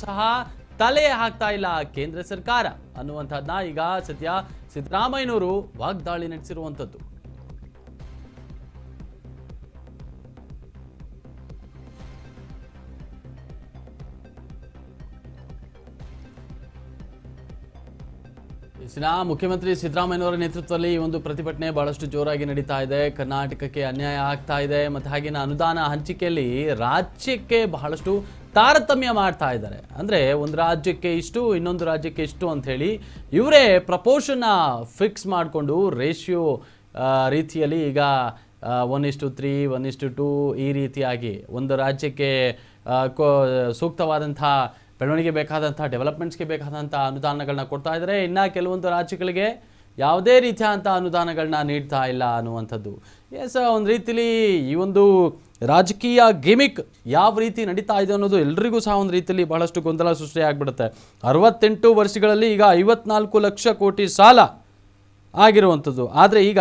ಸಹ ತಲೆ ಹಾಕ್ತಾ ಇಲ್ಲ ಕೇಂದ್ರ ಸರ್ಕಾರ ಅನ್ನುವಂಥದ್ದನ್ನ ಈಗ ಸದ್ಯ ಸಿದ್ದರಾಮಯ್ಯನವರು ವಾಗ್ದಾಳಿ ನಡೆಸಿರುವಂಥದ್ದು ಇಸಿನ ಮುಖ್ಯಮಂತ್ರಿ ಸಿದ್ದರಾಮಯ್ಯನವರ ನೇತೃತ್ವದಲ್ಲಿ ಈ ಒಂದು ಪ್ರತಿಭಟನೆ ಬಹಳಷ್ಟು ಜೋರಾಗಿ ನಡೀತಾ ಇದೆ ಕರ್ನಾಟಕಕ್ಕೆ ಅನ್ಯಾಯ ಆಗ್ತಾ ಇದೆ ಮತ್ತು ಹಾಗೇನ ಅನುದಾನ ಹಂಚಿಕೆಯಲ್ಲಿ ರಾಜ್ಯಕ್ಕೆ ಬಹಳಷ್ಟು ತಾರತಮ್ಯ ಮಾಡ್ತಾ ಇದ್ದಾರೆ. ಅಂದರೆ ಒಂದು ರಾಜ್ಯಕ್ಕೆ ಇಷ್ಟು, ಇನ್ನೊಂದು ರಾಜ್ಯಕ್ಕೆ ಇಷ್ಟು ಅಂತ ಹೇಳಿ ಇವರೇ ಪ್ರಪೋರ್ಷನ್ನ ಫಿಕ್ಸ್ ಮಾಡಿಕೊಂಡು ರೇಷಿಯೋ ರೀತಿಯಲ್ಲಿ ಈಗ ಒನ್ ಇಷ್ಟು ತ್ರೀ ಒನ್ ಇಷ್ಟು ಟೂ ಈ ರೀತಿಯಾಗಿ ಒಂದು ರಾಜ್ಯಕ್ಕೆ ಕೋ- ಸೂಕ್ತವಾದಂಥ ಬೆಳವಣಿಗೆ ಬೇಕಾದಂಥ ಡೆವಲಪ್ಮೆಂಟ್ಸ್ಗೆ ಬೇಕಾದಂಥ ಅನುದಾನಗಳನ್ನ ಕೊಡ್ತಾ ಇದ್ದಾರೆ. ಇನ್ನು ಕೆಲವೊಂದು ರಾಜ್ಯಗಳಿಗೆ ಯಾವುದೇ ರೀತಿಯಾದಂಥ ಅನುದಾನಗಳನ್ನ ನೀಡ್ತಾ ಇಲ್ಲ ಅನ್ನುವಂಥದ್ದು. ಎಸ್ ಒಂದು ರೀತಿಲಿ ಈ ಒಂದು ರಾಜಕೀಯ ಗಿಮಿಕ್ ಯಾವ ರೀತಿ ನಡೀತಾ ಇದೆ ಅನ್ನೋದು ಎಲ್ರಿಗೂ ಸಹ ಒಂದು ರೀತಿಯಲ್ಲಿ ಬಹಳಷ್ಟು ಗೊಂದಲ ಸೃಷ್ಟಿ ಆಗಿಬಿಡುತ್ತೆ ಅರವತ್ತೆಂಟು ವರ್ಷಗಳಲ್ಲಿ ಈಗ ಐವತ್ನಾಲ್ಕು ಲಕ್ಷ ಕೋಟಿ ಸಾಲ ಆಗಿರುವಂಥದ್ದು. ಆದರೆ ಈಗ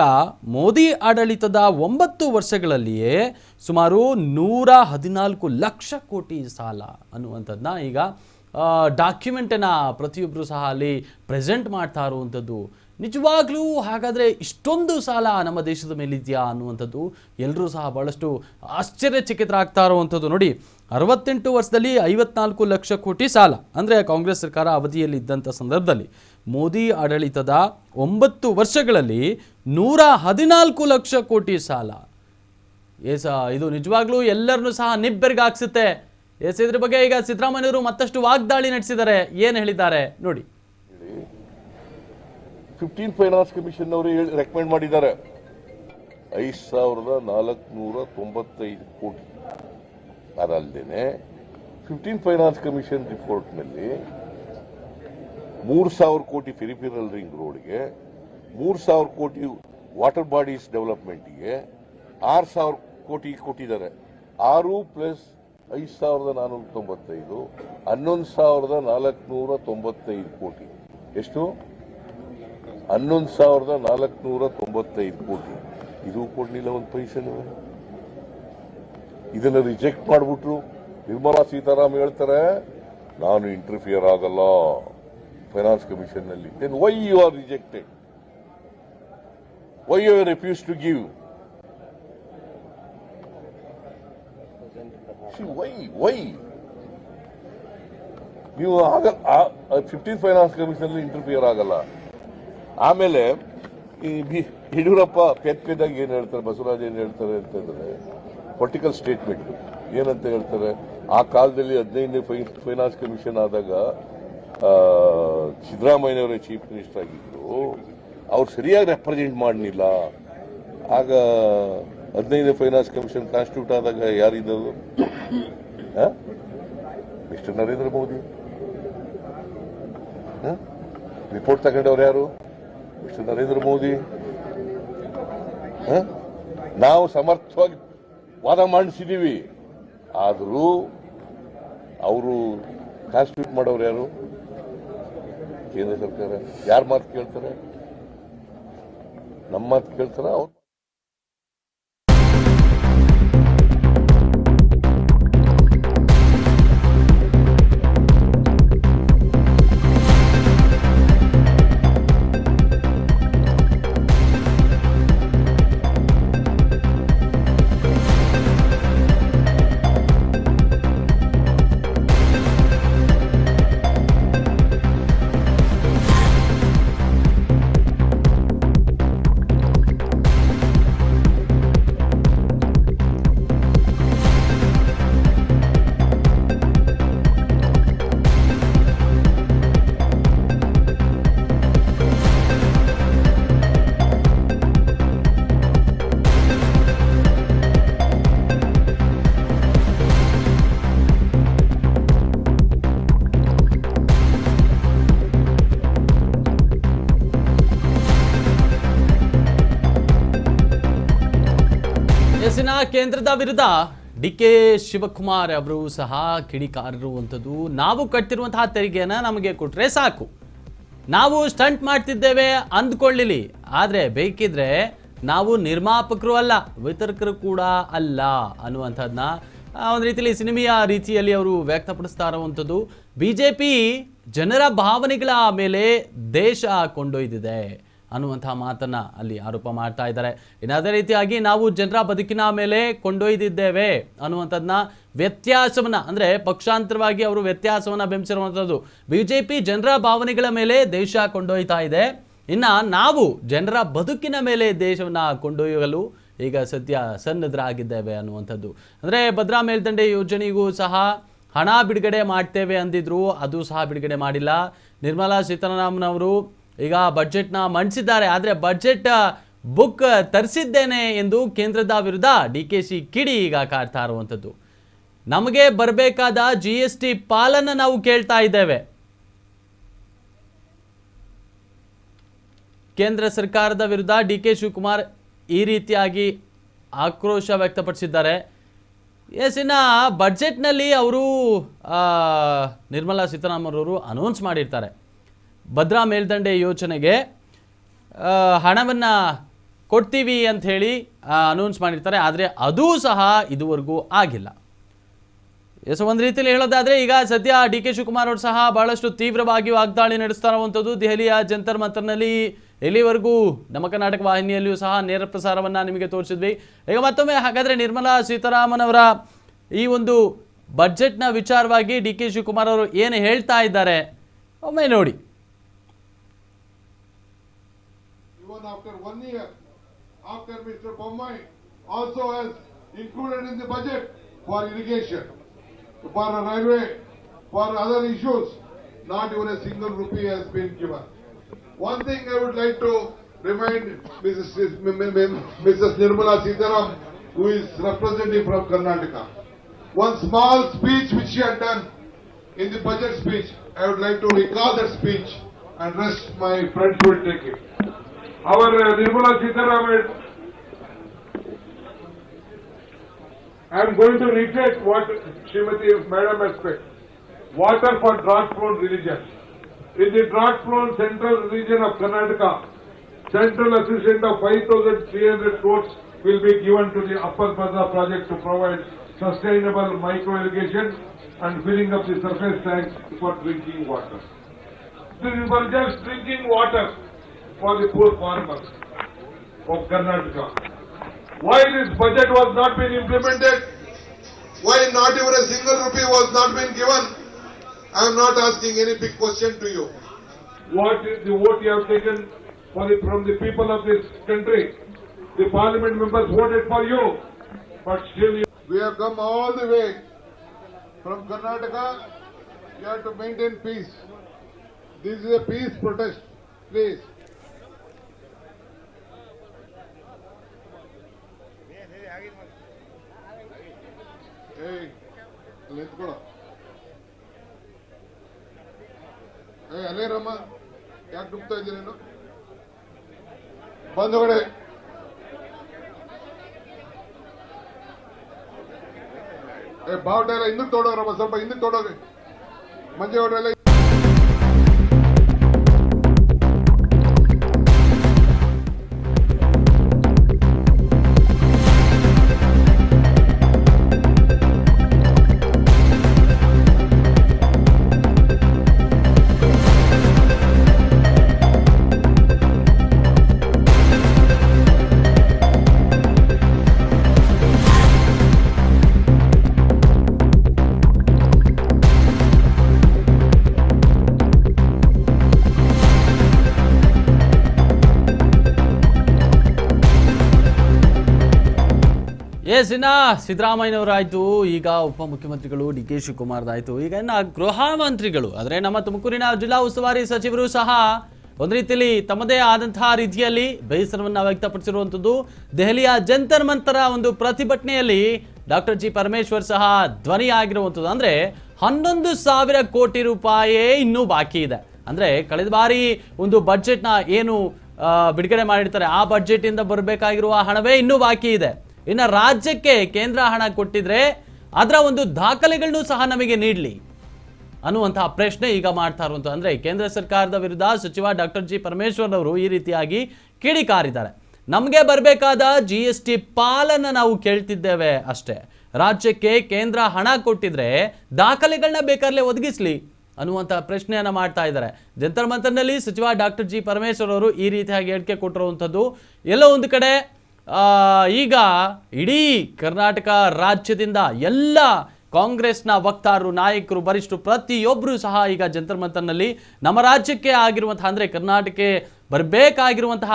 ಮೋದಿ ಆಡಳಿತದ ಒಂಬತ್ತು ವರ್ಷಗಳಲ್ಲಿಯೇ ಸುಮಾರು ನೂರ ಹದಿನಾಲ್ಕು ಲಕ್ಷ ಕೋಟಿ ಸಾಲ ಅನ್ನುವಂಥದ್ದನ್ನ ಈಗ ಡಾಕ್ಯುಮೆಂಟನ್ನು ಪ್ರತಿಯೊಬ್ಬರು ಸಹ ಅಲ್ಲಿ ಪ್ರೆಸೆಂಟ್ ಮಾಡ್ತಾ ಇರುವಂಥದ್ದು. ನಿಜವಾಗ್ಲೂ ಹಾಗಾದರೆ ಇಷ್ಟೊಂದು ಸಾಲ ನಮ್ಮ ದೇಶದ ಮೇಲಿದೆಯಾ ಅನ್ನುವಂಥದ್ದು ಎಲ್ಲರೂ ಸಹ ಭಾಳಷ್ಟು ಆಶ್ಚರ್ಯಚಕಿತರಾಗ್ತಾ ಇರುವಂಥದ್ದು. ನೋಡಿ, ಅರವತ್ತೆಂಟು ವರ್ಷದಲ್ಲಿ ಐವತ್ನಾಲ್ಕು ಲಕ್ಷ ಕೋಟಿ ಸಾಲ, ಅಂದರೆ ಕಾಂಗ್ರೆಸ್ ಸರ್ಕಾರ ಅವಧಿಯಲ್ಲಿ ಇದ್ದಂಥ ಸಂದರ್ಭದಲ್ಲಿ ಮೋದಿ ಆಡಳಿತದ ಒಂಬತ್ತು ವರ್ಷಗಳಲ್ಲಿ ನೂರ ಹದಿನಾಲ್ಕು ಲಕ್ಷ ಕೋಟಿ ಸಾಲ. ಏಸ ಇದು ನಿಜವಾಗ್ಲೂ ಎಲ್ಲರನ್ನೂ ಸಹ ನಿಬ್ಬೆರಗಾಗ್ಸುತ್ತೆ. ಎಸ್ ಇದ್ರ ಬಗ್ಗೆ ಈಗ ಸಿದ್ದರಾಮಯ್ಯವರು ಮತ್ತಷ್ಟು ವಾಗ್ದಾಳಿ ನಡೆಸಿದ್ದಾರೆ. ಏನು ಹೇಳಿದ್ದಾರೆ? ನೋಡಿ. ಫಿಫ್ಟೀನ್ ಫೈನಾನ್ಸ್ ಕಮಿಷನ್ ಅವರು ರೆಕಮೆಂಡ್ ಮಾಡಿದ್ದಾರೆ. ಐದು ಸಾವಿರದ ನಾಲ್ಕುನೂರ ತೊಂಬತ್ತೈದು ಕೋಟಿ. ಅದಲ್ಲದೆ ಫಿಫ್ಟೀನ್ ಫೈನಾನ್ಸ್ ಕಮಿಷನ್ ರಿಪೋರ್ಟ್ನಲ್ಲಿ ಮೂರು ಸಾವಿರ ಕೋಟಿ ಫೆರಿಫಿರಲ್ ರಿಂಗ್ ರೋಡ್ಗೆ ಮೂರು ಸಾವಿರ ಕೋಟಿ ವಾಟರ್ ಬಾಡೀಸ್ ಡೆವಲಪ್ಮೆಂಟ್ಗೆ ಆರು ಸಾವಿರ ಕೋಟಿ ಕೊಟ್ಟಿದ್ದಾರೆ. ಆರು ಪ್ಲಸ್ ಐದು ಸಾವಿರದ ನಾನ್ನೂರ ತೊಂಬತ್ತೈದು, ಹನ್ನೊಂದು ಸಾವಿರದ ನಾಲ್ಕುನೂರ ತೊಂಬತ್ತೈದು ಕೋಟಿ. ಎಷ್ಟು? ಹನ್ನೊಂದು ಸಾವಿರದ ನಾಲ್ಕುನೂರ ತೊಂಬತ್ತೈದು ಕೋಟಿ. ಇದು ಕೊಡಲಿಲ್ಲ ಒಂದು ಪೈಸೆನೂ. ಇದನ್ನ ರಿಜೆಕ್ಟ್ ಮಾಡಿಬಿಟ್ರು. ನಿರ್ಮಲಾ ಸೀತಾರಾಮ್ ಹೇಳ್ತಾರೆ, ನಾನು ಇಂಟರ್ಫಿಯರ್ ಆಗಲ್ಲ finance ಕಮಿಷನ್ನಲ್ಲಿ then why you are rejected why you refuse to give why why ನೀವು ಆಗ ಫಿಫ್ಟೀನ್ ಫೈನಾನ್ಸ್ ಕಮಿಷನ್ ಇಂಟರ್ಫಿಯರ್ ಆಗಲ್ಲ. ಆಮೇಲೆ ಈ ಬಿ- ಯಡಿಯೂರಪ್ಪ ಪೆದ್ ಪೆದ್ದಾಗಿ ಏನು ಹೇಳ್ತಾರೆ, ಬಸವರಾಜ್ ಏನು ಹೇಳ್ತಾರೆ ಅಂತ ಹೇಳಿದ್ರೆ ಪೊಲಿಟಿಕಲ್ ಸ್ಟೇಟ್ಮೆಂಟ್ ಏನಂತ ಹೇಳ್ತಾರೆ, ಆ ಕಾಲದಲ್ಲಿ ಹದಿನೈದನೇ ಫೈನಾನ್ಸ್ ಕಮಿಷನ್ ಆದಾಗ ಸಿದ್ದರಾಮಯ್ಯನವರೇ ಚೀಫ್ ಮಿನಿಸ್ಟರ್ ಆಗಿದ್ರು. ಅವ್ರು ಸರಿಯಾಗಿ ರೆಪ್ರೆಸೆಂಟ್ ಮಾಡಲಿಲ್ಲ. ಆಗ ಹದಿನೈದನೇ ಫೈನಾನ್ಸ್ ಕಮಿಷನ್ ಕಾನ್ಸ್ಟಿಟ್ಯೂಟ್ ಆದಾಗ ಯಾರಿದ್ದವರು ಮಿಸ್ಟರ್ ನರೇಂದ್ರ ಮೋದಿ. ರಿಪೋರ್ಟ್ ತಗೊಂಡವ್ರು ಯಾರು? ಮಿಸ್ಟರ್ ನರೇಂದ್ರ ಮೋದಿ? ನಾವು ಸಮರ್ಥವಾಗಿ ವಾದ ಮಾಡಿಸಿದ್ದೀವಿ. ಆದರೂ ಅವರು ಕಾನ್ಸ್ಟಿಟ್ಯೂಟ್ ಮಾಡೋರು ಯಾರು? ಕೇಂದ್ರ ಸರ್ಕಾರ. ಯಾರ ಮಾತು ಕೇಳ್ತಾರೆ? ನಮ್ಮ ಮಾತು ಕೇಳ್ತಾರ ಅವ್ರು? ಕೇಂದ್ರದ ವಿರುದ್ಧ ಡಿ ಕೆ ಶಿವಕುಮಾರ್ ಅವರು ಸಹ ಕಿಡಿಕಾರಿರುವಂಥದ್ದು ನಾವು ಕಟ್ಟಿರುವಂತಹ ತೆರಿಗೆಯನ್ನು ನಮಗೆ ಕೊಟ್ಟರೆ ಸಾಕು. ನಾವು ಸ್ಟಂಟ್ ಮಾಡ್ತಿದ್ದೇವೆ ಅಂದ್ಕೊಳ್ಳಿಲಿ. ಆದರೆ ಬೇಕಿದ್ರೆ ನಾವು ನಿರ್ಮಾಪಕರು ಅಲ್ಲ, ವಿತರಕರು ಕೂಡ ಅಲ್ಲ ಅನ್ನುವಂಥದ್ದನ್ನ ಒಂದು ರೀತಿಯಲ್ಲಿ ಸಿನಿಮೆಯ ರೀತಿಯಲ್ಲಿ ಅವರು ವ್ಯಕ್ತಪಡಿಸ್ತಾ ಇರುವಂಥದ್ದು ಬಿ ಜೆ ಪಿ ಜನರ ಭಾವನೆಗಳ ಮೇಲೆ ದೇಶ ಕೊಂಡೊಯ್ದಿದೆ. ಅನ್ನುವಂತಹ ಮಾತನ್ನ ಅಲ್ಲಿ ಆರೋಪ ಮಾಡ್ತಾ ಇದ್ದಾರೆ. ಇನ್ನು ಅದೇ ರೀತಿಯಾಗಿ ನಾವು ಜನರ ಬದುಕಿನ ಮೇಲೆ ಕೊಂಡೊಯ್ದಿದ್ದೇವೆ ಅನ್ನುವಂಥದ್ದನ್ನ ವ್ಯತ್ಯಾಸವನ್ನ, ಅಂದ್ರೆ ಪಕ್ಷಾಂತರವಾಗಿ ಅವರು ವ್ಯತ್ಯಾಸವನ್ನ ಜೆ ಬಿಜೆಪಿ ಜನರ ಭಾವನೆಗಳ ಮೇಲೆ ದೇಶ ಕೊಂಡೊಯ್ತಾ ಇದೆ. ಇನ್ನ ನಾವು ಜನರ ಬದುಕಿನ ಮೇಲೆ ದೇಶವನ್ನ ಕೊಂಡೊಯ್ಯಲು ಈಗ ಸದ್ಯ ಸನ್ನದ್ಧರಾಗಿದ್ದೇವೆ ಅನ್ನುವಂಥದ್ದು. ಅಂದ್ರೆ ಭದ್ರಾ ಮೇಲ್ದಂಡೆ ಯೋಜನೆಗೂ ಸಹ ಹಣ ಬಿಡುಗಡೆ ಮಾಡ್ತೇವೆ ಅಂದಿದ್ರು, ಅದು ಸಹ ಬಿಡುಗಡೆ ಮಾಡಿಲ್ಲ. ನಿರ್ಮಲಾ ಸೀತಾರಾಮನ್ ಅವರು ಈಗ ಬಜೆಟ್ನ ಮಂಡಿಸಿದ್ದಾರೆ ಆದರೆ ಬಜೆಟ್ ಬುಕ್ ತರಿಸಿದ್ದೇನೆ ಎಂದು ಕೇಂದ್ರದ ವಿರುದ್ಧ ಡಿ ಕೆ ಸಿ ಕಿಡಿ ಈಗ ಕಾಡ್ತಾ ಇರುವಂಥದ್ದು. ನಮಗೆ ಬರಬೇಕಾದ ಜಿ ಎಸ್ ಟಿ ಪಾಲನ್ನು ನಾವು ಕೇಳ್ತಾ ಇದ್ದೇವೆ. ಕೇಂದ್ರ ಸರ್ಕಾರದ ವಿರುದ್ಧ ಡಿ ಕೆ ಶಿವಕುಮಾರ್ ಈ ರೀತಿಯಾಗಿ ಆಕ್ರೋಶ ವ್ಯಕ್ತಪಡಿಸಿದ್ದಾರೆ. ಎಸ್, ಇನ್ನು ಬಡ್ಜೆಟ್ನಲ್ಲಿ ಅವರು ನಿರ್ಮಲಾ ಸೀತಾರಾಮನ್ ಅವರು ಅನೌನ್ಸ್ ಮಾಡಿರ್ತಾರೆ. ಭದ್ರಾ ಮೇಲ್ದಂಡೆ ಯೋಜನೆಗೆ ಹಣವನ್ನು ಕೊಡ್ತೀವಿ ಅಂತ ಹೇಳಿ ಅನೌನ್ಸ್ ಮಾಡಿರ್ತಾರೆ. ಆದರೆ ಅದೂ ಸಹ ಇದುವರೆಗೂ ಆಗಿಲ್ಲ. ಎಸ್ ಒಂದು ರೀತಿಯಲ್ಲಿ ಹೇಳೋದಾದರೆ, ಈಗ ಸದ್ಯ ಡಿ ಕೆ ಶಿವಕುಮಾರ್ ಅವರು ಸಹ ಬಹಳಷ್ಟು ತೀವ್ರವಾಗಿ ವಾಗ್ದಾಳಿ ನಡೆಸ್ತಾ ಇರುವಂಥದ್ದು ದೆಹಲಿಯ ಜಂತರ್ ಮಂತರ್ನಲ್ಲಿ. ಎಲ್ಲಿವರೆಗೂ ನಮ್ಮ ಕರ್ನಾಟಕ ವಾಹಿನಿಯಲ್ಲಿಯೂ ಸಹ ನೇರ ಪ್ರಸಾರವನ್ನು ನಿಮಗೆ ತೋರಿಸಿದ್ವಿ. ಈಗ ಮತ್ತೊಮ್ಮೆ ಹಾಗಾದರೆ ನಿರ್ಮಲಾ ಸೀತಾರಾಮನ್ ಅವರ ಈ ಒಂದು ಬಜೆಟ್ನ ವಿಚಾರವಾಗಿ ಡಿ ಕೆ ಶಿವಕುಮಾರ್ ಅವರು ಏನು ಹೇಳ್ತಾ ಇದ್ದಾರೆ? ಒಮ್ಮೆ ನೋಡಿ. Even after one year, after Mr. Bommai also has included in the budget for irrigation, for railway, for other issues, not even a single rupee has been given. One thing I would like to remind Mrs. Mrs. Nirmala Sitaram, who is representing from Karnataka. One small speech which she had done in the budget speech, I would like to recall that speech and rest my friends will take it. Uh, Nirmala Sitaraman, I am going to reiterate what Srimati Madam has said. Water for drought-prone regions. In the drought-prone central region of Karnataka, central assistance of 5,300 crores will be given to the Upper Bhadra project to provide sustainable micro-irrigation and filling up the surface tanks for drinking water. This is for just drinking water for the poor farmers of Karnataka. Why this budget was not been implemented? Why not even a single rupee was not been given? I am not asking any big question to you. What is the vote you have taken for the, from the people of this country? The parliament members voted for you, but still you. We have come all the way from Karnataka. You have to maintain peace. This is a peace protest, please. ಏಯ್, ಅಲ್ಲಿ ನಿಂತ್ಕೊಳ್ಳೋ ಏಯ್, ಅಲ್ಲೇ ರಮ್ಮ ಯಾಕೆ ನುಗ್ತಾ ಇದ್ದೀರಿ ನೀನು? ಬಂಧುಗಳೇ ಏ ಬಾವುಟ ಎಲ್ಲ ಹಿಂದಕ್ಕೆ ತೋಡೋರಮ್ಮ ಸ್ವಲ್ಪ ಹಿಂದಕ್ಕೆ ತೋಡೋರಿ ಮಂಜೇಗೌಡರೆಲ್ಲ ಎಸ್ ಇನ್ನ ಸಿದ್ದರಾಮಯ್ಯನವರಾಯ್ತು. ಈಗ ಉಪಮುಖ್ಯಮಂತ್ರಿಗಳು ಡಿ ಕೆ ಶಿವಕುಮಾರ್ದಾಯ್ತು. ಈಗ ಇನ್ನು ಗೃಹ ಮಂತ್ರಿಗಳು ಆದರೆ ನಮ್ಮ ತುಮಕೂರಿನ ಜಿಲ್ಲಾ ಉಸ್ತುವಾರಿ ಸಚಿವರು ಸಹ ಒಂದು ರೀತಿಯಲ್ಲಿ ತಮ್ಮದೇ ಆದಂತಹ ರೀತಿಯಲ್ಲಿ ಬೇಸರವನ್ನು ವ್ಯಕ್ತಪಡಿಸಿರುವಂಥದ್ದು ದೆಹಲಿಯ ಜಂತರ್ ಮಂತರ ಒಂದು ಪ್ರತಿಭಟನೆಯಲ್ಲಿ ಡಾಕ್ಟರ್ ಜಿ ಪರಮೇಶ್ವರ್ ಸಹ ಧ್ವನಿ ಆಗಿರುವಂಥದ್ದು ಅಂದರೆ ಹನ್ನೊಂದು ಸಾವಿರ ಕೋಟಿ ರೂಪಾಯೇ ಇನ್ನೂ ಬಾಕಿ ಇದೆ. ಅಂದರೆ ಕಳೆದ ಬಾರಿ ಒಂದು ಬಡ್ಜೆಟ್ನ ಏನು ಬಿಡುಗಡೆ ಮಾಡಿರ್ತಾರೆ, ಆ ಬಡ್ಜೆಟ್ ಇಂದ ಬರಬೇಕಾಗಿರುವ ಹಣವೇ ಇನ್ನೂ ಬಾಕಿ ಇದೆ. ಇನ್ನು ರಾಜ್ಯಕ್ಕೆ ಕೇಂದ್ರ ಹಣ ಕೊಟ್ಟಿದ್ರೆ ಅದರ ಒಂದು ದಾಖಲೆಗಳನ್ನು ಸಹ ನಮಗೆ ನೀಡಲಿ ಅನ್ನುವಂತಹ ಪ್ರಶ್ನೆ ಈಗ ಮಾಡ್ತಾ ಇರುವಂತ ಅಂದ್ರೆ ಕೇಂದ್ರ ಸರ್ಕಾರದ ವಿರುದ್ಧ ಸಚಿವ ಡಾಕ್ಟರ್ ಜಿ ಪರಮೇಶ್ವರ್ ಅವರು ಈ ರೀತಿಯಾಗಿ ಕಿಡಿಕಾರಿದ್ದಾರೆ. ನಮಗೆ ಬರಬೇಕಾದ ಜಿ ಎಸ್ ಟಿ ಪಾಲನ್ನು ನಾವು ಕೇಳ್ತಿದ್ದೇವೆ ಅಷ್ಟೇ. ರಾಜ್ಯಕ್ಕೆ ಕೇಂದ್ರ ಹಣ ಕೊಟ್ಟಿದ್ರೆ ದಾಖಲೆಗಳನ್ನ ಬೇಕಾದ್ರೆ ಒದಗಿಸ್ಲಿ ಅನ್ನುವಂಥ ಪ್ರಶ್ನೆಯನ್ನ ಮಾಡ್ತಾ ಇದ್ದಾರೆ. ಜಂತರ್ ಮಂತರ್ನಲ್ಲಿ ಸಚಿವ ಡಾಕ್ಟರ್ ಜಿ ಪರಮೇಶ್ವರ್ ಅವರು ಈ ರೀತಿಯಾಗಿ ಹೇಳಿಕೆ ಕೊಟ್ಟಿರುವಂಥದ್ದು. ಎಲ್ಲೋ ಒಂದು ಕಡೆ ಈಗ ಇಡೀ ಕರ್ನಾಟಕ ರಾಜ್ಯದಿಂದ ಎಲ್ಲ ಕಾಂಗ್ರೆಸ್ನ ವಕ್ತಾರರು, ನಾಯಕರು, ಬರಿಷ್ಠರು ಪ್ರತಿಯೊಬ್ಬರೂ ಸಹ ಈಗ ಜಂತರ್ ಮಂತರ್ನಲ್ಲಿ ನಮ್ಮ ರಾಜ್ಯಕ್ಕೆ ಆಗಿರುವಂತಹ, ಅಂದರೆ ಕರ್ನಾಟಕಕ್ಕೆ ಬರಬೇಕಾಗಿರುವಂತಹ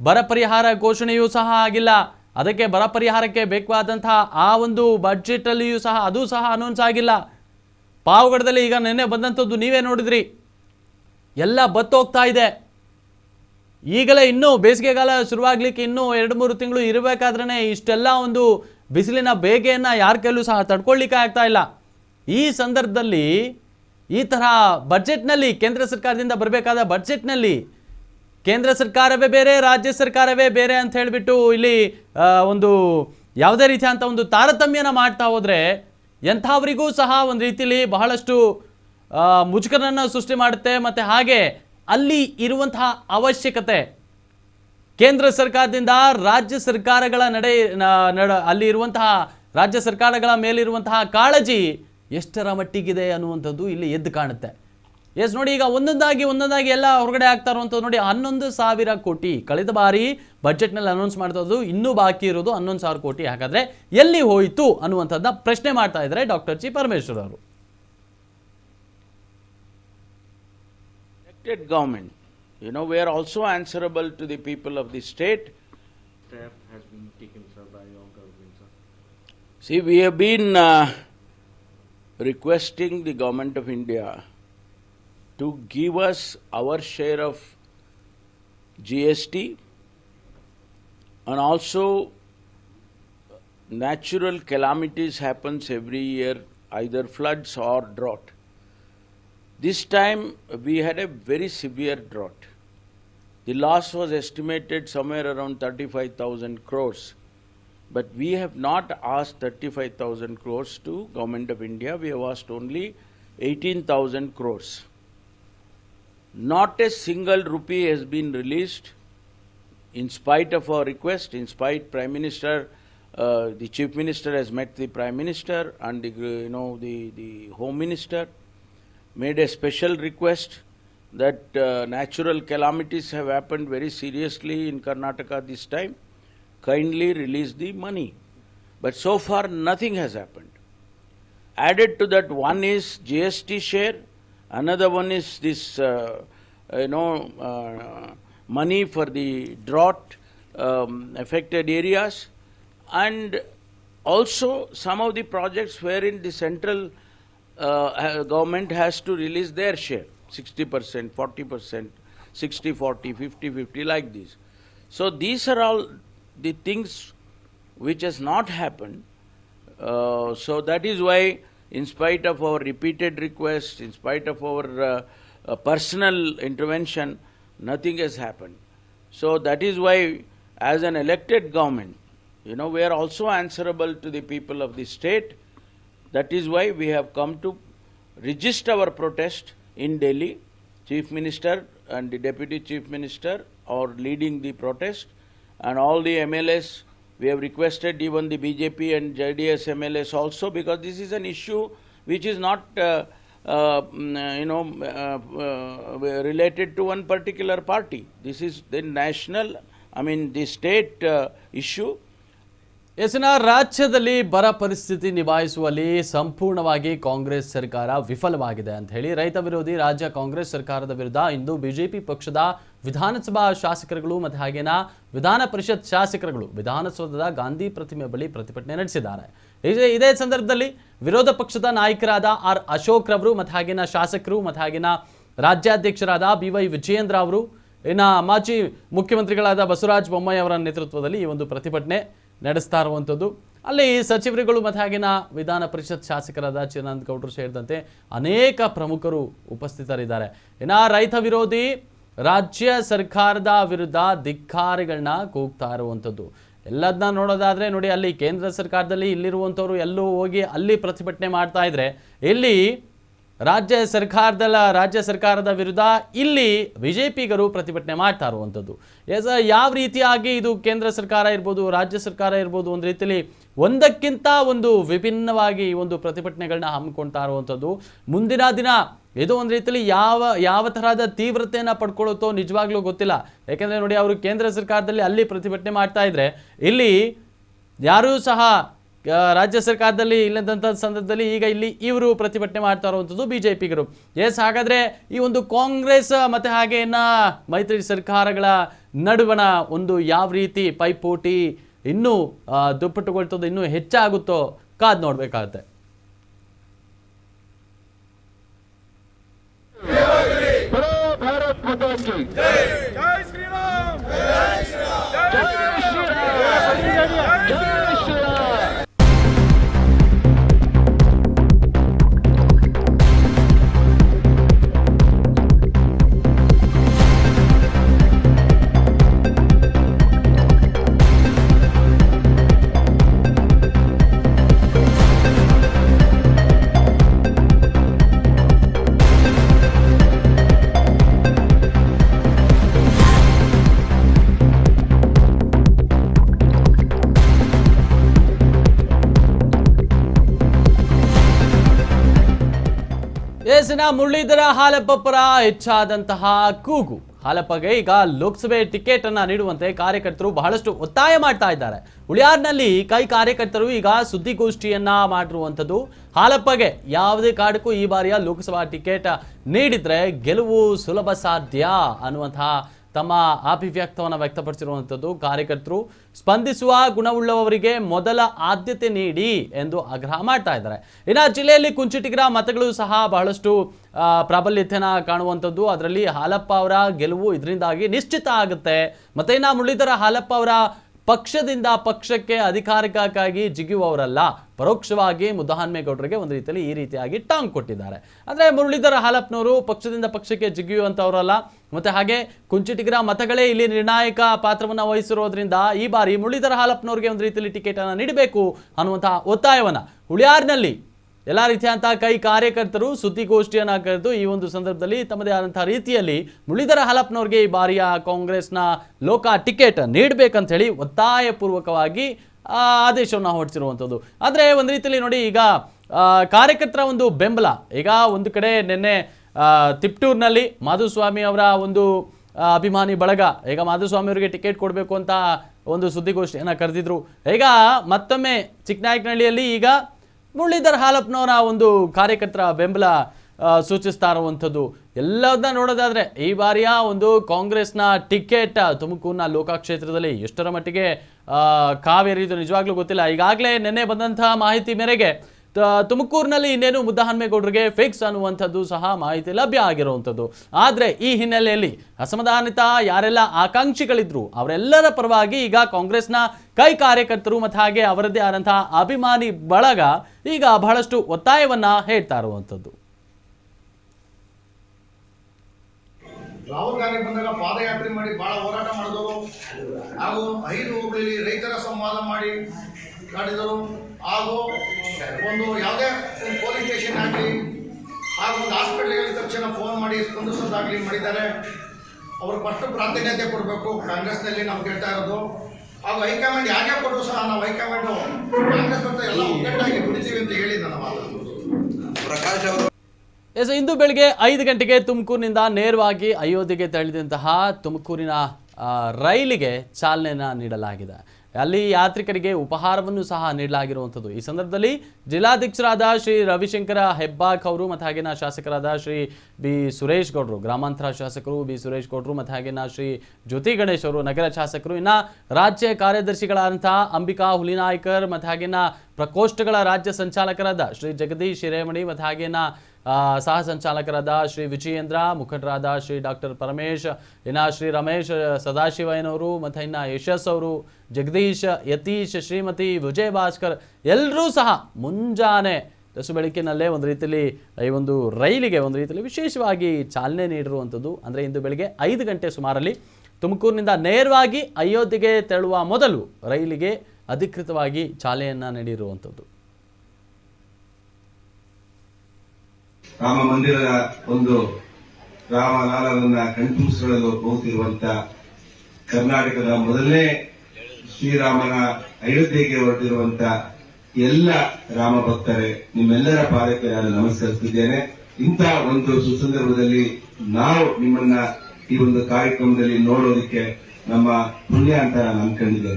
ಬರ ಪರಿಹಾರ ಘೋಷಣೆಯೂ ಸಹ ಆಗಿಲ್ಲ. ಅದಕ್ಕೆ ಬರ ಪರಿಹಾರಕ್ಕೆ ಬೇಕಾದಂತಹ ಆ ಒಂದು ಬಡ್ಜೆಟಲ್ಲಿಯೂ ಸಹ ಅದು ಸಹ ಅನೌನ್ಸ್ ಆಗಿಲ್ಲ. ಪಾವಗಡದಲ್ಲಿ ಈಗ ನಿನ್ನೆ ಬಂದಂಥದ್ದು ನೀವೇ ನೋಡಿದ್ರಿ. ಎಲ್ಲ ಬತ್ತೋಗ್ತಾ ಇದೆ. ಈಗಲೇ ಇನ್ನೂ ಬೇಸಿಗೆಗಾಲ ಶುರುವಾಗ್ಲಿಕ್ಕೆ ಇನ್ನೂ ಎರಡು ಮೂರು ತಿಂಗಳು ಇರಬೇಕಾದ್ರೆ ಇಷ್ಟೆಲ್ಲ ಒಂದು ಬಿಸಿಲಿನ ಬೇಗೆಯನ್ನು ಯಾರ ಕೈಲೂ ಸಹ ತಡ್ಕೊಳ್ಳಿಕ್ಕೆ ಆಗ್ತಾ ಇಲ್ಲ. ಈ ಸಂದರ್ಭದಲ್ಲಿ ಈ ತರಹ ಬಜೆಟ್ನಲ್ಲಿ ಕೇಂದ್ರ ಸರ್ಕಾರದಿಂದ ಬರಬೇಕಾದ ಬಜೆಟ್ನಲ್ಲಿ ಕೇಂದ್ರ ಸರ್ಕಾರವೇ ಬೇರೆ, ರಾಜ್ಯ ಸರ್ಕಾರವೇ ಬೇರೆ ಅಂತ ಹೇಳಿಬಿಟ್ಟು ಇಲ್ಲಿ ಒಂದು ಯಾವುದೇ ರೀತಿಯಾದಂಥ ಒಂದು ತಾರತಮ್ಯನ ಮಾಡ್ತಾ ಹೋದರೆ ಎಂಥವರಿಗೂ ಸಹ ಒಂದು ರೀತಿಯಲ್ಲಿ ಬಹಳಷ್ಟು ಮುಜುಗರನ್ನು ಸೃಷ್ಟಿ ಮಾಡುತ್ತೆ. ಮತ್ತು ಹಾಗೆ ಅಲ್ಲಿ ಇರುವಂತಹ ಅವಶ್ಯಕತೆ. ಕೇಂದ್ರ ಸರ್ಕಾರದಿಂದ ರಾಜ್ಯ ಸರ್ಕಾರಗಳ ನಡೆ ನಡ, ಅಲ್ಲಿ ಇರುವಂತಹ ರಾಜ್ಯ ಸರ್ಕಾರಗಳ ಮೇಲಿರುವಂತಹ ಕಾಳಜಿ ಎಷ್ಟರ ಮಟ್ಟಿಗಿದೆ ಅನ್ನುವಂಥದ್ದು ಇಲ್ಲಿ ಎದ್ದು ಕಾಣುತ್ತೆ. ಎಸ್, ನೋಡಿ ಈಗ ಒಂದೊಂದಾಗಿ ಒಂದೊಂದಾಗಿ ಎಲ್ಲ ಹೊರಗಡೆ ಆಗ್ತಾ ಇರುವಂಥದ್ದು ನೋಡಿ ಹನ್ನೊಂದು ಸಾವಿರ ಕೋಟಿ ಕಳೆದ ಬಾರಿ ಬಜೆಟ್ನಲ್ಲಿ ಅನೌನ್ಸ್ ಮಾಡ್ತದ್ದು ಇನ್ನೂ ಬಾಕಿ ಇರೋದು ಹನ್ನೊಂದು ಸಾವಿರ ಕೋಟಿ. ಹಾಗಾದರೆ ಎಲ್ಲಿ ಹೋಯಿತು ಅನ್ನುವಂಥದ್ದನ್ನ ಪ್ರಶ್ನೆ ಮಾಡ್ತಾ ಇದ್ದಾರೆ ಡಾಕ್ಟರ್ ಜಿ. ಪರಮೇಶ್ವರ್ ಅವರು. Elected government, you know, we are also answerable to the people of the state. step has been taken, sir, by your government, sir? See, we have been uh, requesting the government of India to give us our share of GST and also natural calamities happens every year, either floods or drought. This time we had a very severe drought. The loss was estimated somewhere around 35,000 crores. But we have not asked 35,000 crores to Government of India, we have asked only 18,000 crores. Not a single rupee has been released in spite of our request, in spite Prime Minister, uh, the Chief Minister has met the Prime Minister and the, you know, the, the Home Minister, made a special request that uh, natural calamities have happened very seriously in Karnataka this time. Kindly release the money. But so far, nothing has happened. Added to that, one is GST share, another one is this, uh, you know, uh, money for the drought um, affected areas, and also some of the projects wherein the central uh, government has to release their share 60%, 40%, 60 40, 50 50, like this. So, these are all the things which has not happened. Uh, so, that is why, in spite of our repeated requests, in spite of our uh, uh, personal intervention, nothing has happened. So, that is why, as an elected government, you know, we are also answerable to the people of the state. That is why we have come to register our protest in Delhi. Chief Minister and the Deputy Chief Minister are leading the protest, and all the MLAs. We have requested even the BJP and JDS MLAs also because this is an issue which is not, uh, uh, mm, you know, uh, uh, related to one particular party. This is the national, I mean, the state uh, issue. ಎಸ್ನ ರಾಜ್ಯದಲ್ಲಿ ಬರ ಪರಿಸ್ಥಿತಿ ನಿಭಾಯಿಸುವಲ್ಲಿ ಸಂಪೂರ್ಣವಾಗಿ ಕಾಂಗ್ರೆಸ್ ಸರ್ಕಾರ ವಿಫಲವಾಗಿದೆ ಅಂತ ಹೇಳಿ ರೈತ ವಿರೋಧಿ ರಾಜ್ಯ ಕಾಂಗ್ರೆಸ್ ಸರ್ಕಾರದ ವಿರುದ್ಧ ಇಂದು ಬಿಜೆಪಿ ಪಕ್ಷದ ವಿಧಾನಸಭಾ ಶಾಸಕರುಗಳು ಮತ್ತು ಹಾಗೇನ ವಿಧಾನ ಪರಿಷತ್ ಶಾಸಕರುಗಳು ವಿಧಾನಸೌಧದ ಗಾಂಧಿ ಪ್ರತಿಮೆ ಬಳಿ ಪ್ರತಿಭಟನೆ ನಡೆಸಿದ್ದಾರೆ. ಇದೇ ಸಂದರ್ಭದಲ್ಲಿ ವಿರೋಧ ಪಕ್ಷದ ನಾಯಕರಾದ ಆರ್ ಅಶೋಕ್ ರವರು ಮತ್ತು ಹಾಗೇನ ಶಾಸಕರು ಮತ್ತು ಹಾಗೇನ ರಾಜ್ಯಾಧ್ಯಕ್ಷರಾದ ಬಿ ವೈ ವಿಜಯೇಂದ್ರ ಅವರು, ಇನ್ನ ಮಾಜಿ ಮುಖ್ಯಮಂತ್ರಿಗಳಾದ ಬಸವರಾಜ ಬೊಮ್ಮಾಯಿ ಅವರ ನೇತೃತ್ವದಲ್ಲಿ ಈ ಒಂದು ಪ್ರತಿಭಟನೆ ನಡೆಸ್ತಾ ಇರುವಂಥದ್ದು. ಅಲ್ಲಿ ಸಚಿವರುಗಳು ಮತ್ತು ವಿಧಾನ ಪರಿಷತ್ ಶಾಸಕರಾದ ಚಿದಾನಂದ ಗೌಡರು ಸೇರಿದಂತೆ ಅನೇಕ ಪ್ರಮುಖರು ಉಪಸ್ಥಿತರಿದ್ದಾರೆ. ಇನ್ನು ರೈತ ವಿರೋಧಿ ರಾಜ್ಯ ಸರ್ಕಾರದ ವಿರುದ್ಧ ಧಿಕ್ಕಾರಿಗಳನ್ನ ಕೂಗ್ತಾ ಇರುವಂಥದ್ದು. ಎಲ್ಲದನ್ನ ನೋಡೋದಾದರೆ ನೋಡಿ ಅಲ್ಲಿ ಕೇಂದ್ರ ಸರ್ಕಾರದಲ್ಲಿ ಇಲ್ಲಿರುವಂಥವ್ರು ಎಲ್ಲೂ ಹೋಗಿ ಅಲ್ಲಿ ಪ್ರತಿಭಟನೆ ಮಾಡ್ತಾ ಇದ್ರೆ ಇಲ್ಲಿ ರಾಜ್ಯ ಸರ್ಕಾರದಲ್ಲ, ರಾಜ್ಯ ಸರ್ಕಾರದ ವಿರುದ್ಧ ಇಲ್ಲಿ ಬಿ ಜೆ ಪಿಗರು ಪ್ರತಿಭಟನೆ ಮಾಡ್ತಾ ಇರುವಂಥದ್ದು. ಎಸ್, ಯಾವ ರೀತಿಯಾಗಿ ಇದು ಕೇಂದ್ರ ಸರ್ಕಾರ ಇರ್ಬೋದು, ರಾಜ್ಯ ಸರ್ಕಾರ ಇರ್ಬೋದು ಒಂದು ರೀತಿಯಲ್ಲಿ ಒಂದಕ್ಕಿಂತ ಒಂದು ವಿಭಿನ್ನವಾಗಿ ಒಂದು ಪ್ರತಿಭಟನೆಗಳನ್ನ ಹಮ್ಮಿಕೊಳ್ತಾ ಇರುವಂಥದ್ದು. ಮುಂದಿನ ದಿನ ಇದು ಒಂದು ರೀತಿಯಲ್ಲಿ ಯಾವ ಯಾವ ತರಹದ ತೀವ್ರತೆಯನ್ನು ಪಡ್ಕೊಳ್ಳುತ್ತೋ ನಿಜವಾಗ್ಲೂ ಗೊತ್ತಿಲ್ಲ. ಯಾಕೆಂದರೆ ನೋಡಿ, ಅವರು ಕೇಂದ್ರ ಸರ್ಕಾರದಲ್ಲಿ ಅಲ್ಲಿ ಪ್ರತಿಭಟನೆ ಮಾಡ್ತಾ ಇದ್ರೆ ಇಲ್ಲಿ ಯಾರೂ ಸಹ ರಾಜ್ಯ ಸರ್ಕಾರದಲ್ಲಿ ಇಲ್ಲದಂಥ ಸಂದರ್ಭದಲ್ಲಿ ಈಗ ಇಲ್ಲಿ ಇವರು ಪ್ರತಿಭಟನೆ ಮಾಡ್ತಾ ಇರುವಂಥದ್ದು ಬಿ ಜೆ ಪಿಗರು ಎಸ್ ಹಾಗಾದರೆ ಈ ಒಂದು ಕಾಂಗ್ರೆಸ್ ಮತ್ತು ಹಾಗೆ ಇನ್ನ ಮೈತ್ರಿ ಸರ್ಕಾರಗಳ ನಡುವಣ ಒಂದು ಯಾವ ರೀತಿ ಪೈಪೋಟಿ ಇನ್ನೂ ದುಪ್ಪಟ್ಟುಗೊಳ್ತದ್ದು ದುಪ್ಪಟ್ಟುಗೊಳ್ತದೋ ಇನ್ನೂ ಹೆಚ್ಚಾಗುತ್ತೋ ಕಾದು ನೋಡಬೇಕಾಗತ್ತೆ. ಎಸ್ನ ಮುರಳೀಧರ ಹಾಲಪ್ಪ ಪರ ಹೆಚ್ಚಾದಂತಹ ಕೂಗು. ಹಾಲಪ್ಪಗೆ ಈಗ ಲೋಕಸಭೆ ಟಿಕೆಟ್ ಅನ್ನ ನೀಡುವಂತೆ ಕಾರ್ಯಕರ್ತರು ಬಹಳಷ್ಟು ಒತ್ತಾಯ ಮಾಡ್ತಾ ಇದ್ದಾರೆ. ಉಳಿಯಾರ್ನಲ್ಲಿ ಕೈ ಕಾರ್ಯಕರ್ತರು ಈಗ ಸುದ್ದಿಗೋಷ್ಠಿಯನ್ನ ಮಾಡಿರುವಂಥದ್ದು. ಹಾಲಪ್ಪಗೆ ಯಾವುದೇ ಕಾರಣಕ್ಕೂ ಈ ಬಾರಿಯ ಲೋಕಸಭಾ ಟಿಕೆಟ್ ನೀಡಿದ್ರೆ ಗೆಲುವು ಸುಲಭ ಸಾಧ್ಯ ಅನ್ನುವಂತಹ ತಮ್ಮ ಅಭಿವ್ಯಕ್ತವನ್ನು ವ್ಯಕ್ತಪಡಿಸಿರುವಂಥದ್ದು, ಕಾರ್ಯಕರ್ತರು ಸ್ಪಂದಿಸುವ ಗುಣವುಳ್ಳವರಿಗೆ ಮೊದಲ ಆದ್ಯತೆ ನೀಡಿ ಎಂದು ಆಗ್ರಹ ಮಾಡ್ತಾ ಇದ್ದಾರೆ. ಇನ್ನು ಜಿಲ್ಲೆಯಲ್ಲಿ ಕುಂಚಿಟಿಗರ ಮತಗಳು ಸಹ ಬಹಳಷ್ಟು ಪ್ರಾಬಲ್ಯತೆನ ಕಾಣುವಂಥದ್ದು. ಅದರಲ್ಲಿ ಹಾಲಪ್ಪ ಅವರ ಗೆಲುವು ಇದರಿಂದಾಗಿ ನಿಶ್ಚಿತ ಆಗುತ್ತೆ. ಮತ್ತೆ ಇನ್ನು ಮುರಳೀಧರ ಹಾಲಪ್ಪ ಅವರ ಪಕ್ಷದಿಂದ ಪಕ್ಷಕ್ಕೆ ಅಧಿಕಾರಿಕಕ್ಕಾಗಿ ಜಿಗಿಯುವವರಲ್ಲ, ಪರೋಕ್ಷವಾಗಿ ಮುದ್ದಹನ್ಮೇಗೌಡರಿಗೆ ಒಂದು ರೀತಿಯಲ್ಲಿ ಈ ರೀತಿಯಾಗಿ ಟಾಂಗ್ ಕೊಟ್ಟಿದ್ದಾರೆ. ಅಂದರೆ ಮುರಳೀಧರ ಹಾಲಪ್ಪನವರು ಪಕ್ಷದಿಂದ ಪಕ್ಷಕ್ಕೆ ಜಿಗಿಯುವಂಥವರಲ್ಲ ಮತ್ತು ಹಾಗೆ ಕುಂಚಿಟಿಗರ ಮತಗಳೇ ಇಲ್ಲಿ ನಿರ್ಣಾಯಕ ಪಾತ್ರವನ್ನು ವಹಿಸಿರೋದ್ರಿಂದ ಈ ಬಾರಿ ಮುರಳೀಧರ ಹಾಲಪ್ಪನವರಿಗೆ ಒಂದು ರೀತಿಯಲ್ಲಿ ಟಿಕೆಟನ್ನು ನೀಡಬೇಕು ಅನ್ನುವಂತಹ ಒತ್ತಾಯವನ್ನು ಹುಳಿಯಾರ್ನಲ್ಲಿ ಎಲ್ಲ ರೀತಿಯಂತಹ ಕೈ ಕಾರ್ಯಕರ್ತರು ಸುದ್ದಿಗೋಷ್ಠಿಯನ್ನು ಕರೆದು ಈ ಒಂದು ಸಂದರ್ಭದಲ್ಲಿ ತಮ್ಮದೇ ಆದಂತಹ ರೀತಿಯಲ್ಲಿ ಮುಳಿದರ ಹಲಪ್ನವ್ರಿಗೆ ಈ ಬಾರಿಯ ಕಾಂಗ್ರೆಸ್ನ ಲೋಕ ಟಿಕೆಟ್ ನೀಡಬೇಕಂತ ಹೇಳಿ ಒತ್ತಾಯಪೂರ್ವಕವಾಗಿ ಆದೇಶವನ್ನು ಹೊರಡಿಸಿರುವಂಥದ್ದು. ಆದರೆ ಒಂದು ರೀತಿಯಲ್ಲಿ ನೋಡಿ ಈಗ ಕಾರ್ಯಕರ್ತರ ಒಂದು ಬೆಂಬಲ. ಈಗ ಒಂದು ಕಡೆ ನಿನ್ನೆ ತಿಪ್ಟೂರಿನಲ್ಲಿ ಮಾಧುಸ್ವಾಮಿ ಅವರ ಒಂದು ಅಭಿಮಾನಿ ಬಳಗ. ಈಗ ಮಾಧುಸ್ವಾಮಿ ಅವರಿಗೆ ಟಿಕೆಟ್ ಕೊಡಬೇಕು ಅಂತ ಒಂದು ಸುದ್ದಿಗೋಷ್ಠಿಯನ್ನು ಕರೆದಿದ್ರು. ಈಗ ಮತ್ತೊಮ್ಮೆ ಚಿಕ್ಕನಾಯಕನಹಳ್ಳಿಯಲ್ಲಿ ಈಗ ಮುರಳೀಧರ್ ಹಾಲಪ್ಪನವರ ಒಂದು ಕಾರ್ಯಕರ್ತರ ಬೆಂಬಲ ಸೂಚಿಸ್ತಾ ಇರುವಂಥದ್ದು. ಎಲ್ಲದನ್ನ ನೋಡೋದಾದರೆ, ಈ ಬಾರಿಯ ಒಂದು ಕಾಂಗ್ರೆಸ್ನ ಟಿಕೆಟ್, ತುಮಕೂರಿನ ಲೋಕಕ್ಷೇತ್ರದಲ್ಲಿ ಎಷ್ಟರ ಮಟ್ಟಿಗೆ ಕಾವೇರಿದು ನಿಜವಾಗ್ಲೂ ಗೊತ್ತಿಲ್ಲ. ಈಗಾಗಲೇ ನಿನ್ನೆ ಬಂದಂತಹ ಮಾಹಿತಿ ಮೇರೆಗೆ ತುಮಕೂರಿನಲ್ಲಿ ಇನ್ನೇನು ಮುದ್ದಹನ್ಮೇಗೌಡರಿಗೆ ಫಿಕ್ಸ್ ಅನ್ನುವಂಥದ್ದು ಸಹ ಮಾಹಿತಿ ಲಭ್ಯ ಆಗಿರುವಂಥದ್ದು. ಆದರೆ ಈ ಹಿನ್ನೆಲೆಯಲ್ಲಿ ಅಸಮಾಧಾನಿತ ಯಾರೆಲ್ಲ ಆಕಾಂಕ್ಷಿಗಳಿದ್ರು, ಅವರೆಲ್ಲರ ಪರವಾಗಿ ಈಗ ಕಾಂಗ್ರೆಸ್ನ ಕೈ ಕಾರ್ಯಕರ್ತರು ಮತ್ತು ಹಾಗೆ ಅವರದ್ದೇ ಆದಂತಹ ಅಭಿಮಾನಿ ಬಳಗ ಈಗ ಬಹಳಷ್ಟು ಒತ್ತಾಯವನ್ನ ಹೇಳ್ತಾ ಇರುವಂಥದ್ದು. ರಾಹುಲ್ ಗಾಂಧಿ ಬಂದಾಗ ಪಾದಯಾತ್ರೆ ಮಾಡಿ ಬಹಳ ಹೋರಾಟ ಮಾಡಿದವರು. ಹಾಗೂ ಐದು ಹೋಬಳಿಲಿ ರೈತರ ಸಂವಾದ ಮಾಡಿ ಮಾಡಿದರು ಹಾಗೂ ಒಂದು ಯಾವುದೇ ಒಂದು ಪೊಲೀಸ್ ಸ್ಟೇಷನ್ ಆಗಲಿ ಹಾಗೂ ಒಂದು ಹಾಸ್ಪಿಟ್ಲಿಗೆ ತಕ್ಷಣ ಫೋನ್ ಮಾಡಿ ಸ್ಪಂದಿಸೋದಾಗಲಿ ಮಾಡಿದ್ದಾರೆ. ಅವರು ಫಸ್ಟ್ ಪ್ರಾಧಾನ್ಯತೆ ಕೊಡಬೇಕು. ಕಾಂಗ್ರೆಸ್ನಲ್ಲಿ ನಾವು ಕೇಳ್ತಾ ಇರೋದು. ಹಾಗೂ ಹೈಕಮಾಂಡ್ ಯಾಕೆ ಕೊಟ್ಟರು ಸಹ ನಾವು ಹೈಕಮಾಂಡು ಕಾಂಗ್ರೆಸ್ ಮತ್ತು ಎಲ್ಲ ಒಗ್ಗಟ್ಟಾಗಿ ದುಡಿತೀವಿ ಅಂತ ಹೇಳಿ ನನ್ನ ಮಾತು. ಎಸ್ ಇಂದು ಬೆಳಿಗ್ಗೆ ಐದು ಗಂಟೆಗೆ ತುಮಕೂರಿನಿಂದ ನೇರವಾಗಿ ಅಯೋಧ್ಯೆಗೆ ತೆರಳಿದಂತಹ ತುಮಕೂರಿನ ರೈಲಿಗೆ ಚಾಲನೆಯನ್ನು ನೀಡಲಾಗಿದೆ. ಅಲ್ಲಿ ಯಾತ್ರಿಕರಿಗೆ ಉಪಹಾರವನ್ನು ಸಹ ನೀಡಲಾಗಿರುವಂಥದ್ದು. ಈ ಸಂದರ್ಭದಲ್ಲಿ ಜಿಲ್ಲಾಧ್ಯಕ್ಷರಾದ ಶ್ರೀ ರವಿಶಂಕರ ಹೆಬ್ಬಾಕ್ ಅವರು ಮತ್ತು ಹಾಗೇನ ಶಾಸಕರಾದ ಶ್ರೀ ಬಿ ಸುರೇಶ್ ಗೌಡರು, ಗ್ರಾಮಾಂತರ ಶಾಸಕರು ಬಿ ಸುರೇಶ್ ಗೌಡರು ಮತ್ತು ಹಾಗೇನ ಶ್ರೀ ಜ್ಯೋತಿ ಗಣೇಶ್ ಅವರು, ನಗರ ಶಾಸಕರು, ಇನ್ನು ರಾಜ್ಯ ಕಾರ್ಯದರ್ಶಿಗಳಾದಂತಹ ಅಂಬಿಕಾ ಹುಲಿನಾಯ್ಕರ್ ಮತ್ತು ಹಾಗೇನ ಪ್ರಕೋಷ್ಠಗಳ ರಾಜ್ಯ ಸಂಚಾಲಕರಾದ ಶ್ರೀ ಜಗದೀಶ್ ಶಿರೇಮಣಿ ಮತ್ತು ಹಾಗೇನ ಸಹ ಸಂಚಾಲಕರಾದ ಶ್ರೀ ವಿಜಯೇಂದ್ರ, ಮುಖಂಡರಾದ ಶ್ರೀ ಡಾಕ್ಟರ್ ಪರಮೇಶ್, ಇನ್ನ ಶ್ರೀ ರಮೇಶ್ ಸದಾಶಿವಯ್ಯನವರು, ಮತ್ತು ಇನ್ನ ಯಶಸ್ ಅವರು, ಜಗದೀಶ್, ಯತೀಶ್, ಶ್ರೀಮತಿ ವಿಜಯ್ ಭಾಸ್ಕರ್ ಎಲ್ಲರೂ ಸಹ ಮುಂಜಾನೆ ದಸು ಬೆಳಕಿನಲ್ಲೇ ಒಂದು ರೀತಿಯಲ್ಲಿ ಈ ಒಂದು ರೈಲಿಗೆ ಒಂದು ರೀತಿಯಲ್ಲಿ ವಿಶೇಷವಾಗಿ ಚಾಲನೆ ನೀಡಿರುವಂಥದ್ದು. ಅಂದರೆ ಇಂದು ಬೆಳಗ್ಗೆ ಐದು ಗಂಟೆ ಸುಮಾರಲ್ಲಿ ತುಮಕೂರಿನಿಂದ ನೇರವಾಗಿ ಅಯೋಧ್ಯೆಗೆ ತೆರಳುವ ಮೊದಲು ರೈಲಿಗೆ ಅಧಿಕೃತವಾಗಿ ಚಾಲನೆಯನ್ನು ನೀಡಿರುವಂಥದ್ದು. ರಾಮ ಮಂದಿರದ ಒಂದು ರಾಮಲಾಲನನ್ನ ಕಣ್ತುಂಬಿಸಿಕೊಳ್ಳಲು ಹೋಗುತ್ತಿರುವಂತ ಕರ್ನಾಟಕದ ಮೊದಲನೇ ಶ್ರೀರಾಮನ ಅಯೋಧ್ಯೆಗೆ ಹೊರಟಿರುವಂತ ಎಲ್ಲ ರಾಮ ಭಕ್ತರೇ, ನಿಮ್ಮೆಲ್ಲರ ಪಾದಕ್ಕೆ ನಾನು ನಮಸ್ಕರಿಸುತ್ತಿದ್ದೇನೆ. ಇಂತಹ ಒಂದು ಸುಸಂದರ್ಭದಲ್ಲಿ ನಾವು ನಿಮ್ಮನ್ನ ಈ ಒಂದು ಕಾರ್ಯಕ್ರಮದಲ್ಲಿ ನೋಡೋದಕ್ಕೆ ನಮ್ಮ ಪುಣ್ಯ ಅಂತ ನಾನು ಅನ್ಕೊಂಡಿದ್ದೆ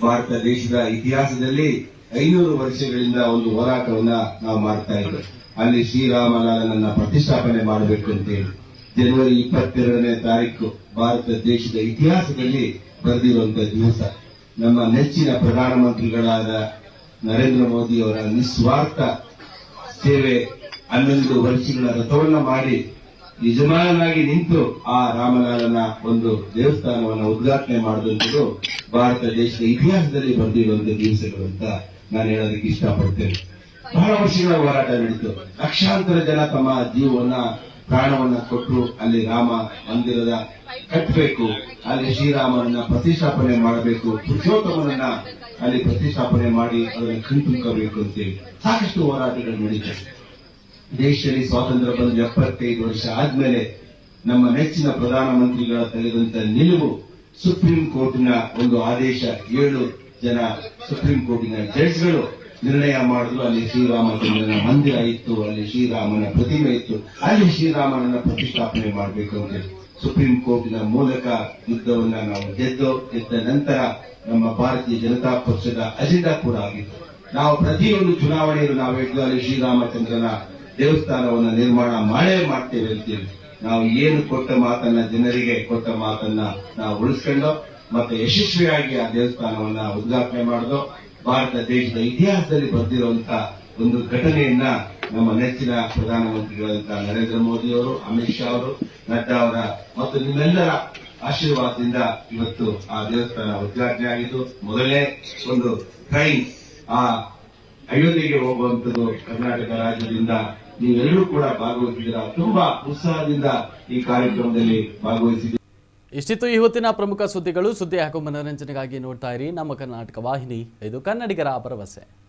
ಭಾರತ ದೇಶದ ಇತಿಹಾಸದಲ್ಲಿ ಐನೂರು ವರ್ಷಗಳಿಂದ ಒಂದು ಹೋರಾಟವನ್ನ ನಾವು ಮಾಡ್ತಾ ಇದ್ದೇವೆ ಅಲ್ಲಿ ಶ್ರೀರಾಮಲಾಲನನ್ನ ಪ್ರತಿಷ್ಠಾಪನೆ ಮಾಡಬೇಕು ಅಂತೇಳಿ ಜನವರಿ ಇಪ್ಪತ್ತೆರಡನೇ ತಾರೀಕು ಭಾರತ ದೇಶದ ಇತಿಹಾಸದಲ್ಲಿ ಬರೆದಿರುವಂತಹ ದಿವಸ. ನಮ್ಮ ನೆಚ್ಚಿನ ಪ್ರಧಾನಮಂತ್ರಿಗಳಾದ ನರೇಂದ್ರ ಮೋದಿ ಅವರ ನಿಸ್ವಾರ್ಥ ಸೇವೆ ಹನ್ನೊಂದು ವರ್ಷಗಳ ರಥವನ್ನ ಮಾಡಿ ಯಜಮಾನನಾಗಿ ನಿಂತು ಆ ರಾಮಲಾಲನ ಒಂದು ದೇವಸ್ಥಾನವನ್ನ ಉದ್ಘಾಟನೆ ಮಾಡಿದಂಥದ್ದು ಭಾರತ ದೇಶದ ಇತಿಹಾಸದಲ್ಲಿ ಬರೆದಿರುವಂತಹ ದಿವಸಗಳು ಅಂತ ನಾನು ಹೇಳೋದಕ್ಕೆ ಇಷ್ಟಪಡ್ತೇನೆ. ಬಹಳ ವರ್ಷಗಳ ಹೋರಾಟ ನಡೀತು. ಲಕ್ಷಾಂತರ ಜನ ತಮ್ಮ ಜೀವವನ್ನ, ಪ್ರಾಣವನ್ನ ಕೊಟ್ಟರು ಅಲ್ಲಿ ರಾಮ ಮಂದಿರದ ಕಟ್ಟಬೇಕು. ಅಲ್ಲಿ ಶ್ರೀರಾಮನನ್ನ ಪ್ರತಿಷ್ಠಾಪನೆ ಮಾಡಬೇಕು. ಪುರುಷೋತ್ತಮನನ್ನ ಅಲ್ಲಿ ಪ್ರತಿಷ್ಠಾಪನೆ ಮಾಡಿ ಅದನ್ನು ಕಣ್ತುಂಕಬೇಕು ಅಂತೇಳಿ. ಸಾಕಷ್ಟು ಹೋರಾಟಗಳು ನಡೀತವೆ ದೇಶದಲ್ಲಿ ಸ್ವಾತಂತ್ರ್ಯ ಬಂದು ಎಪ್ಪತ್ತೈದು ವರ್ಷ ಆದ್ಮೇಲೆ ನಮ್ಮ ನೆಚ್ಚಿನ ಪ್ರಧಾನಮಂತ್ರಿಗಳ ತೆಗೆದಂತ ನಿಲುವು ಸುಪ್ರೀಂ ಕೋರ್ಟ್ನ ಒಂದು ಆದೇಶ ಏಳು ಜನ ಸುಪ್ರೀಂ ಕೋರ್ಟಿನ ಜಡ್ಜ್ಗಳು ನಿರ್ಣಯ ಮಾಡಿದ್ರು. ಅಲ್ಲಿ ಶ್ರೀರಾಮಚಂದ್ರನ ಮಂದಿರ ಇತ್ತು, ಅಲ್ಲಿ ಶ್ರೀರಾಮನ ಪ್ರತಿಮೆ ಇತ್ತು. ಅಲ್ಲಿ ಶ್ರೀರಾಮನನ್ನ ಪ್ರತಿಷ್ಠಾಪನೆ ಮಾಡಬೇಕು ಅಂತ ಸುಪ್ರೀಂ ಕೋರ್ಟಿನ ಮೂಲಕ ಯುದ್ಧವನ್ನ ನಾವು ಗೆದ್ದು, ಗೆದ್ದ ನಂತರ ನಮ್ಮ ಭಾರತೀಯ ಜನತಾ ಪಕ್ಷದ ಅಜೆಂಡಾ ಕೂಡ ಆಗಿತ್ತು. ನಾವು ಪ್ರತಿಯೊಂದು ಚುನಾವಣೆಯನ್ನು ನಾವು ಹೇಳಿದ್ವಿ ಅಲ್ಲಿ ಶ್ರೀರಾಮಚಂದ್ರನ ದೇವಸ್ಥಾನವನ್ನ ನಿರ್ಮಾಣ ಮಾಡೇ ಮಾಡ್ತೇವೆ ಅಂತೇಳಿ ನಾವು ಏನು ಕೊಟ್ಟ ಮಾತನ್ನ ಜನರಿಗೆ ಕೊಟ್ಟ ಮಾತನ್ನ ನಾವು ಉಳಿಸ್ಕೊಂಡು ಮತ್ತೆ ಯಶಸ್ವಿಯಾಗಿ ಆ ದೇವಸ್ಥಾನವನ್ನ ಉದ್ಘಾಟನೆ ಮಾಡೋದು ಭಾರತ, ದೇಶದ ಇತಿಹಾಸದಲ್ಲಿ ಬರೆದಿರುವಂತಹ ಒಂದು ಘಟನೆಯನ್ನ ನಮ್ಮ ನೆಚ್ಚಿನ ಪ್ರಧಾನಮಂತ್ರಿಗಳಂತ ನರೇಂದ್ರ ಮೋದಿ ಅವರು, ಅಮಿತ್ ಶಾ ಅವರು, ನಡ್ಡಾ ಅವರ ಮತ್ತು ನಿಮ್ಮೆಲ್ಲರ ಆಶೀರ್ವಾದದಿಂದ ಇವತ್ತು ಆ ದೇವಸ್ಥಾನ ಉದ್ಘಾಟನೆ ಆಗಿದ್ದು, ಮೊದಲೇ ಒಂದು ಟ್ರೈನ್ ಆ ಅಯೋಧ್ಯೆಗೆ ಹೋಗುವಂತದ್ದು ಕರ್ನಾಟಕ ರಾಜ್ಯದಿಂದ ನೀವೆಲ್ಲರೂ ಕೂಡ ಭಾಗವಹಿಸಿದ್ದೀರಾ? ತುಂಬಾ ಉತ್ಸಾಹದಿಂದ ಈ ಕಾರ್ಯಕ್ರಮದಲ್ಲಿ ಭಾಗವಹಿಸಿದ್ದೀರಾ? ಇಷ್ಟಿತ್ತು ಇವತ್ತಿನ ಪ್ರಮುಖ ಸುದ್ದಿಗಳು. ಸುದ್ದಿ ಹಾಗೂ ಮನೋರಂಜನೆಗಾಗಿ ನೋಡ್ತಾ ಇರಿ. ನಮ್ಮ ಕರ್ನಾಟಕ ವಾಹಿನಿ, ಇದು ಕನ್ನಡಿಗರ ಭರವಸೆ